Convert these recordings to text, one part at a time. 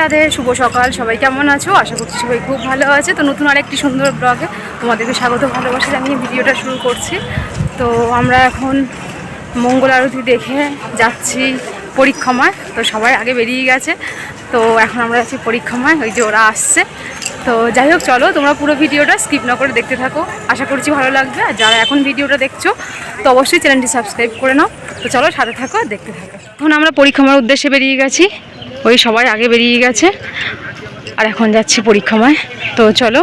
রাধে, শুভ সকাল, সবাই কেমন আছো? আশা করছি সবাই খুব ভালো আছে। তো নতুন আরেকটি সুন্দর ব্লগে তোমাদেরকে স্বাগত, ভালোবাসা জানিয়ে ভিডিওটা শুরু করছি। তো আমরা এখন মঙ্গল আরতি দেখে যাচ্ছি পরীক্ষমায়। তো সবাই আগে বেরিয়ে গেছে। তো এখন আমরা যাচ্ছি পরীক্ষমায়, ওই যে ওরা আসছে। তো যাই হোক, চলো, তোমরা পুরো ভিডিওটা স্কিপ না করে দেখতে থাকো। আশা করছি ভালো লাগবে। আর যারা এখন ভিডিওটা দেখছ, তো অবশ্যই চ্যানেলটি সাবস্ক্রাইব করে নাও। তো চলো, সাথে থাকো, দেখতে থাকো। এখন আমরা পরীক্ষামার উদ্দেশ্যে বেরিয়ে গেছি। ওই সবাই আগে বেরিয়ে গেছে। আর এখন যাচ্ছি পরীক্ষাময়। তো চলো।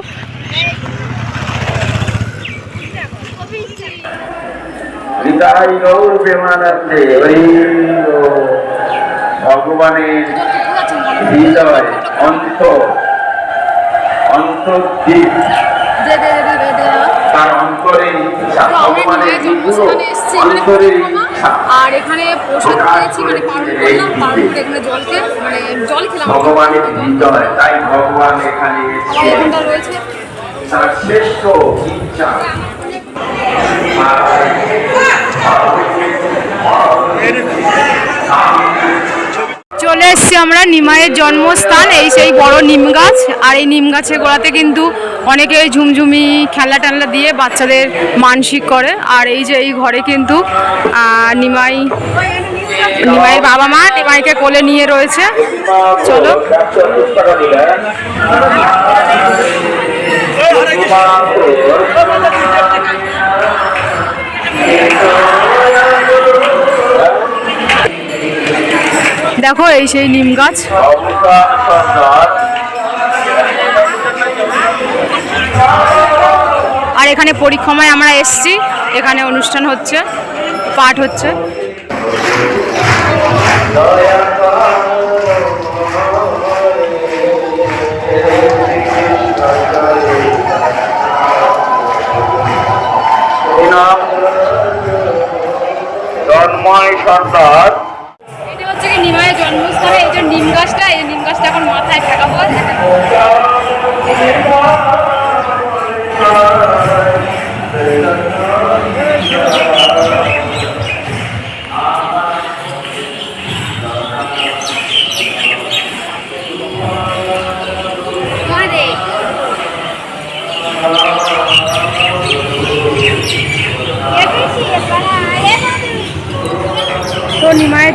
ভগবানের অন্ত অন্তর্দ্বীপ পুরো অন্তরের ইচ্ছা আর এখানে প্রসাদ পেয়েছি মানে পালন করলাম পালন করে এখানে জলকে মানে জল খেলাম ভগবানের হৃদয় তাই ভগবান এখানে এসেছেন এখানটা রয়েছে তার শ্রেষ্ঠ ইচ্ছা চলে এসছি আমরা নিমাইয়ের জন্মস্থান, এই সেই বড় নিম গাছ। আর এই নিম গাছের গোড়াতে কিন্তু অনেকে ঝুমঝুমি খেলনা টেলনা দিয়ে বাচ্চাদের মানসিক করে। আর এই যে এই ঘরে কিন্তু নিমাই, নিমাইয়ের বাবা মা নিমাইকে কোলে নিয়ে রয়েছে। চলো। দেখো এই সেই নিম গাছ। আর এখানে পরীক্ষমায় আমরা এসছি। এখানে অনুষ্ঠান হচ্ছে, পাঠ হচ্ছে। জন্ময় সন্তান কি জন্মস্থানে এই যে নিম গাছটা এই নিম গাছটা এখন মাথায় ঠেকাবো তো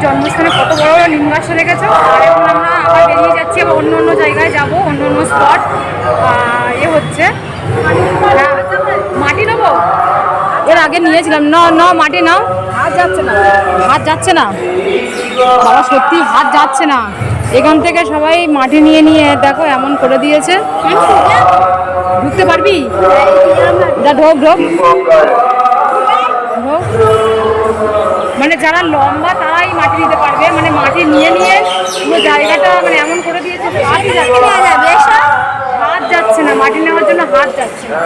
জন্মস্থানে কত বড় বড় নিম গাছটা দেখেছ আর এখন আমরা আবার বেরিয়ে যাচ্ছি আবার অন্য অন্য জায়গায় যাব, অন্য অন্য স্পট এ হচ্ছে। মাটি নেব? এর আগে নিয়েছিলাম। ন ন, মাটি নাও। হাত যাচ্ছে না। হাত যাচ্ছে না। বাবা, সত্যি হাত যাচ্ছে না। এখান থেকে সবাই মাটি নিয়ে নিয়ে দেখো, এমন করে দিয়েছে। ঢুকতে পারবি? যা ঢোক ঢোক। ঢোক। মানে যারা লম্বা তারাই মাটি দিতে পারবে মানে মাটি নিয়ে নিয়ে পুরো জায়গাটা মানে এমন করে দিয়েছে যে হাতই যাচ্ছে না। হাত যাচ্ছে না মাটি নেওয়ার জন্য হাত যাচ্ছে না।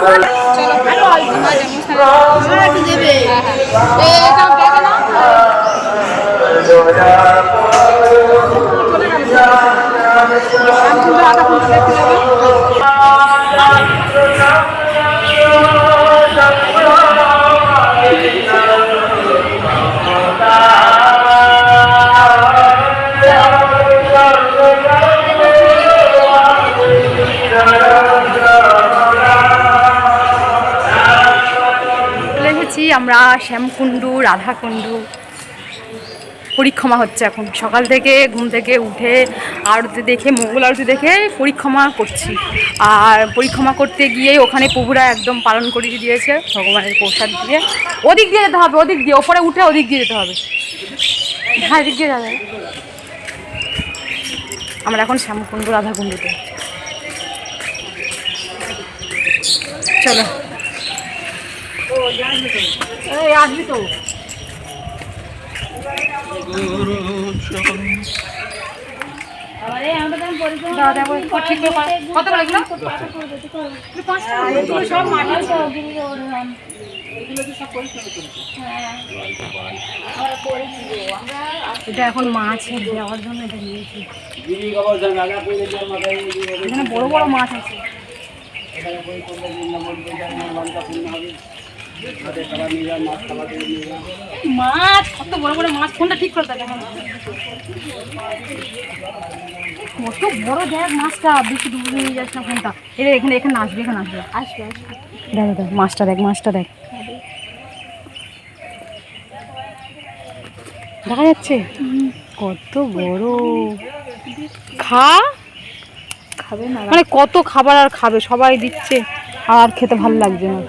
চলো এসেছি আমরা শ্যামকুণ্ডু, রাধাকুণ্ডু। পরিক্রমা হচ্ছে এখন। সকাল থেকে ঘুম থেকে উঠে আরতি দেখে, মঙ্গল আরতি দেখে পরিক্রমা করছি। আর পরিক্রমা করতে গিয়ে ওখানে প্রভুরা একদম পালন করিয়ে দিয়েছে, ভগবানের প্রসাদ দিয়ে। ওদিক দিয়ে যেতে হবে, ওদিক দিয়ে, ওপরে উঠে ওদিক দিয়ে যেতে হবে। হ্যাঁ এদিক দিয়ে যাবে। আমরা এখন শ্যামকুণ্ডু, রাধাকুণ্ডুতে। চলো। এই আসবি তো। কত সব এটা এখন মাছ দেওয়ার জন্য এটা নিয়েছি। এখানে বড় বড় মাছ আছে। মাছ কত বড় বড় মাছ কোনটা ঠিক করে দেখ কত বড় দেখ মাছটা বেশি নিয়ে না ফোনটা এর এখানে এখানে আসবে এখানে আসবে আসবে। দেখ দেখ মাছটা দেখ মাছটা দেখ। দেখা যাচ্ছে? কত বড়। খা? খাবে না। মানে কত খাবার আর খাবে সবাই দিচ্ছে। আর খেতে ভালো লাগছে না।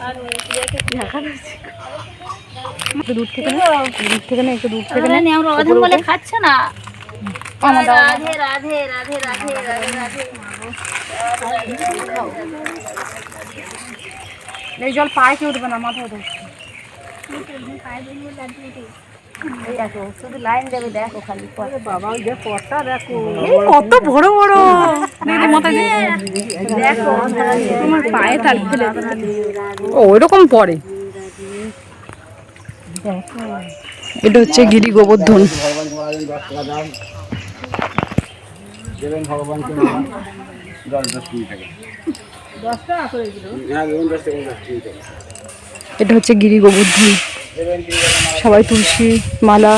দূর থেকে নে। দূর থেকে নে একটু দূর থেকে নে। অধম বলে খাচ্ছে না। রাধে রাধে রাধে রাধে রাধে রাধে। এই জল পায়ে কেউ দেবে না মাথায় দেবে এই দেখো শুধু লাইন দেবে দেখো খালি বাবা ওই দেখো পটটা দেখো। কত বড় বড়। দিদি। মাথায় দেখো তোমার পায়ে তাল ফেলে ও এরকম পড়ে এটা হচ্ছে গিরি গোবর্ধন। দেবেন ভগবানকে দশ দশ কুড়ি টাকা দশ টাকা করে হ্যাঁ দশ টাকা এটা হচ্ছে গিরি গোবর্ধন। সবাই তুলসী মালা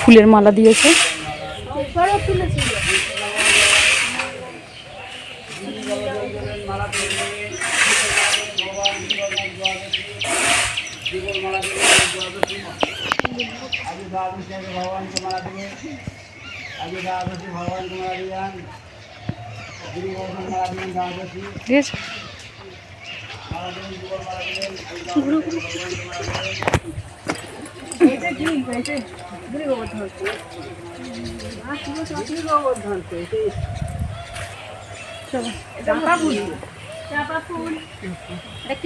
ফুলের মালা দিয়েছে। ভগবান মারা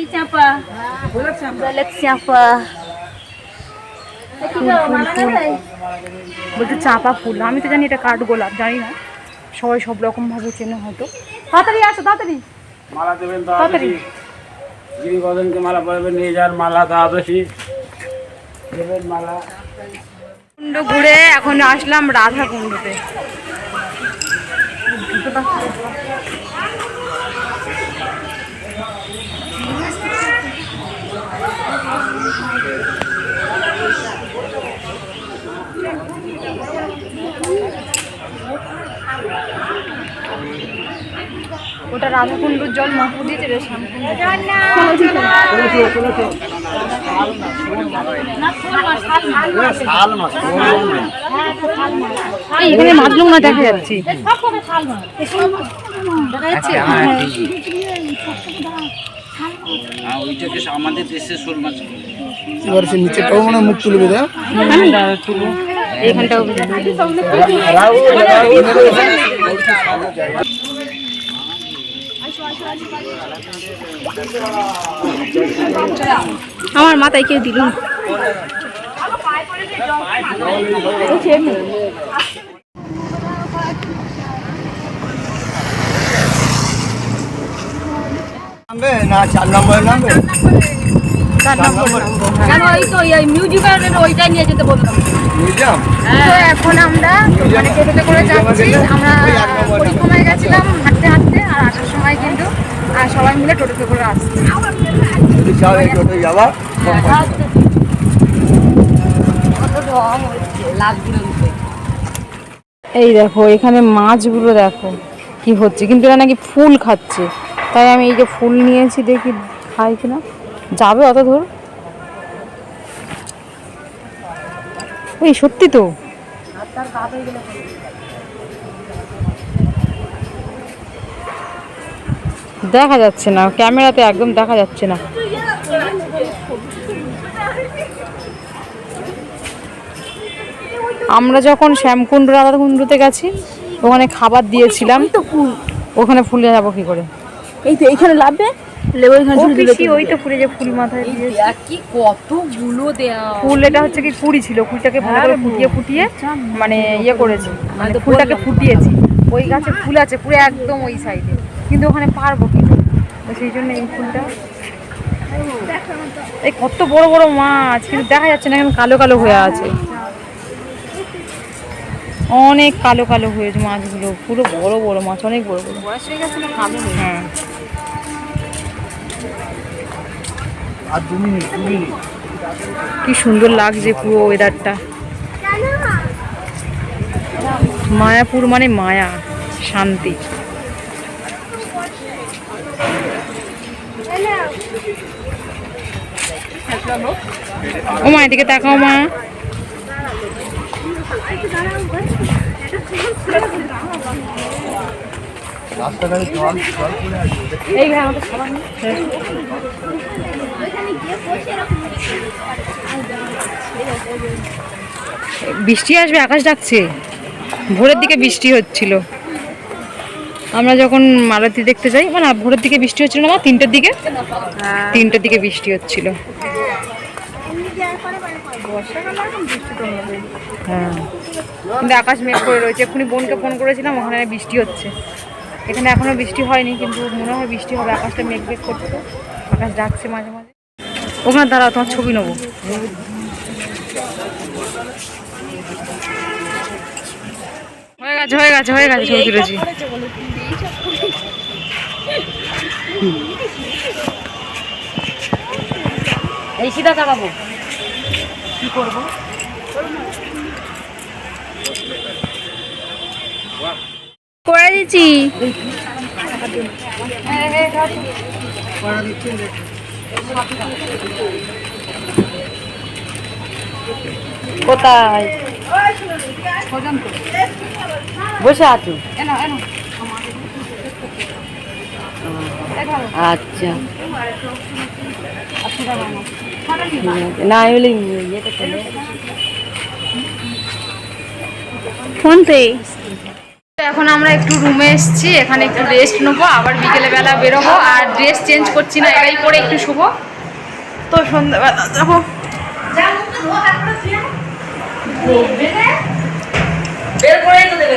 চাপা চাপা বলতে চাপা ফুল আমি তো জানি এটা কাঠ গোলাপ জানি না সবাই সব রকম ভাবে চেনে হয়তো তাড়াতাড়ি আসো তাড়াতাড়ি তাড়াতাড়ি। দ্বাদশী গিরিবর্ধনকে মালা পরাবেন নিয়ে যান মালা দ্বাদশী দেবেন মালা। কুণ্ড ঘুরে এখন আসলাম রাধা কুণ্ডতে। ওটা রাধা কুণ্ডুর জল মাহবু দিয়েছে রে এখানে মাছগুলো না দেখা যাচ্ছে। ওইটাকে আমাদের দেশে শোল মাছ। এবার সে নিচেটাও মনে মুখ তুলবে দেখ এইখানটাও আমার মাথায় কেউ দিল না। নামবে? না চার নম্বরে নামবে? চার নম্বর। হ্যাঁ। কেন ওই তো মিউজিক্যাল ওইটাই নিয়ে যেতে বললাম। মিউজিয়াম? তো এখন আমরা মানে টোটোতে করে যাচ্ছি। আমরা পরিক্রমায় গেছিলাম হাঁটতে হাঁটতে। আর আসার সময় কিন্তু সবাই মিলে টোটোতে করে আসছি। যদি চাও এই টোটো যাবা এই দেখো এখানে মাছগুলো দেখো কি হচ্ছে। কিন্তু এরা নাকি ফুল খাচ্ছে। তাই আমি এই যে ফুল নিয়েছি দেখি খাই কিনা। যাবে অত দূর? ওই সত্যি তো। দেখা যাচ্ছে না ক্যামেরাতে একদম দেখা যাচ্ছে না। আমরা যখন শ্যামকুণ্ড রাধাকুণ্ডতে গেছি ওখানে খাবার দিয়েছিলাম। ওখানে ফুলে যাব কি করে? এই তো এইখানে লাভবে ওই তো। ফুলে যে ফুল মাথায় দিয়েছে। কি কতগুলো দেয়া ফুল এটা হচ্ছে কি কুড়ি ছিল ফুলটাকে ভালো করে ফুটিয়ে ফুটিয়ে মানে ইয়ে করেছি। মানে ফুলটাকে ফুটিয়েছি। ওই গাছে ফুল আছে পুরো একদম ওই সাইডে কিন্তু ওখানে পারব কি তো সেই জন্য এই ফুলটা। এই কত বড় বড় মাছ কিন্তু দেখা যাচ্ছে না এখন কালো কালো হয়ে আছে। অনেক কালো কালো হয়েছে মাছগুলো পুরো বড় বড় মাছ অনেক বড় বড়। বয়স হয়ে কি সুন্দর লাগছে পুরো ওয়েদারটা মায়াপুর মানে মায়া শান্তি। ও মা এদিকে তাকাও মা। এই ভাই আমাদের খাবার বৃষ্টি আসবে আকাশ ডাকছে। ভোরের দিকে বৃষ্টি হচ্ছিল। আমরা যখন মালতী দেখতে যাই মানে ভোরের দিকে বৃষ্টি হচ্ছিল না মা তিনটের দিকে? তিনটের দিকে বৃষ্টি হচ্ছিল। হ্যাঁ। কিন্তু আকাশ মেঘ করে রয়েছে। এক্ষুনি বোনকে ফোন করেছিলাম ওখানে বৃষ্টি হচ্ছে। এখানে এখনও বৃষ্টি হয়নি কিন্তু মনে হয় বৃষ্টি হবে। আকাশটা মেঘ মেঘ করছে। আকাশ ডাকছে মাঝে মাঝে। ওখানে দাঁড়াও তোমার ছবি নেব। হয়ে গেছে হয়ে গেছে হয়ে গেছে ছবি তুলেছি। এই সিধা তাকাবো কি দিচ্ছি। কোথায়? বসে আছো? আচ্ছা। না ফোন পে এখন আমরা একটু রুমে এসেছি এখানে একটু রেস্ট নেব আবার বিকেলে বেলা বেরোবো আর ড্রেস চেঞ্জ করছি না এটাই পরে একটু শুবো। তো সন্ধ্যাবেলা যাব। করে তো দেবে।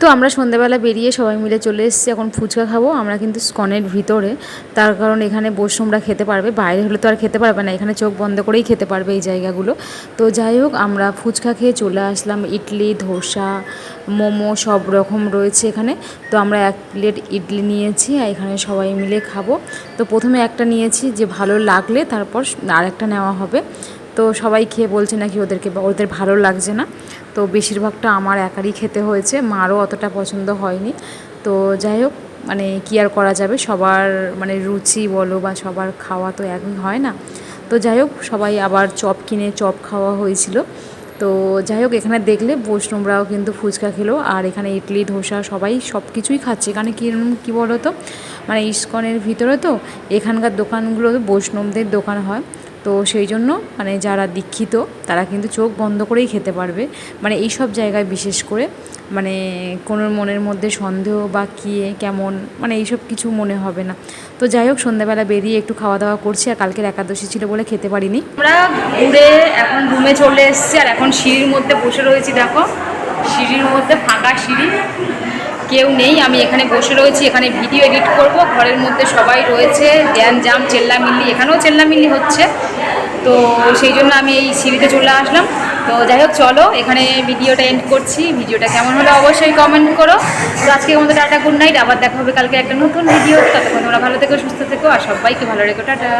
তো আমরা সন্ধ্যাবেলা বেরিয়ে সবাই মিলে চলে এসেছি, এখন ফুচকা খাব, আমরা কিন্তু স্কনের ভিতরে। তার কারণ এখানে বৈষ্ণবরা খেতে পারবে, বাইরে হলে তো আর খেতে পারবে না, এখানে চোখ বন্ধ করেই খেতে পারবে এই জায়গাগুলো। তো যাই হোক, আমরা ফুচকা খেয়ে চলে আসলাম, ইডলি, ধোসা, মোমো সব রকম রয়েছে এখানে। তো আমরা এক প্লেট ইডলি নিয়েছি, আর এখানে সবাই মিলে খাব। তো প্রথমে একটা নিয়েছি যে ভালো লাগলে, তারপর আরেকটা নেওয়া হবে। তো সবাই খেয়ে বলছে নাকি ওদেরকে ওদের ভালো লাগছে না। তো বেশিরভাগটা আমার একারই খেতে হয়েছে, মারও অতটা পছন্দ হয়নি। তো যাই হোক মানে কি আর করা যাবে? সবার মানে রুচি বলো বা সবার খাওয়া তো একই হয় না। তো যাই হোক, সবাই আবার চপ কিনে চপ খাওয়া হয়েছিল। তো যাই হোক, এখানে দেখলে বৈষ্ণবরাও কিন্তু ফুচকা খেলো আর এখানে ইডলি, ধোসা সবাই সব কিছুই খাচ্ছে। এখানে কী কী বলো তো মানে ইস্কনের ভিতরে তো এখানকার দোকানগুলো বৈষ্ণবদের দোকান হয়। তো সেই জন্য মানে যারা দীক্ষিত, তারা কিন্তু চোখ বন্ধ করেই খেতে পারবে। মানে এই সব জায়গায় বিশেষ করে মানে কোনো মনের মধ্যে সন্দেহ বা কী, কেমন মানে এইসব কিছু মনে হবে না। তো যাই হোক, সন্ধ্যাবেলা বেরিয়ে একটু খাওয়া দাওয়া করছি আর কালকের একাদশী ছিল বলে খেতে পারিনি। আমরা ঘুরে এখন রুমে চলে এসেছি আর এখন সিঁড়ির মধ্যে বসে রয়েছি, দেখো। সিঁড়ির মধ্যে ফাঁকা সিঁড়ি, কেউ নেই, আমি এখানে বসে রয়েছি, এখানে ভিডিও এডিট করব। ঘরের মধ্যে সবাই রয়েছে জ্ঞান জাম চেল্লামিল্লি, এখানেও চেল্লামিল্লি হচ্ছে। তো সেই জন্য আমি এই সিঁড়িতে চলে আসলাম। তো যাই হোক, চলো, এখানে ভিডিওটা এন্ড করছি। ভিডিওটা কেমন হলো অবশ্যই কমেন্ট করো। তো আজকে আমাদের টাটা গুড নাইট আবার দেখা হবে কালকে একটা নতুন ভিডিও ততক্ষণ তোমরা ভালো থেকো, সুস্থ থেকো, আর সবাইকে ভালো রেখো। টাটা।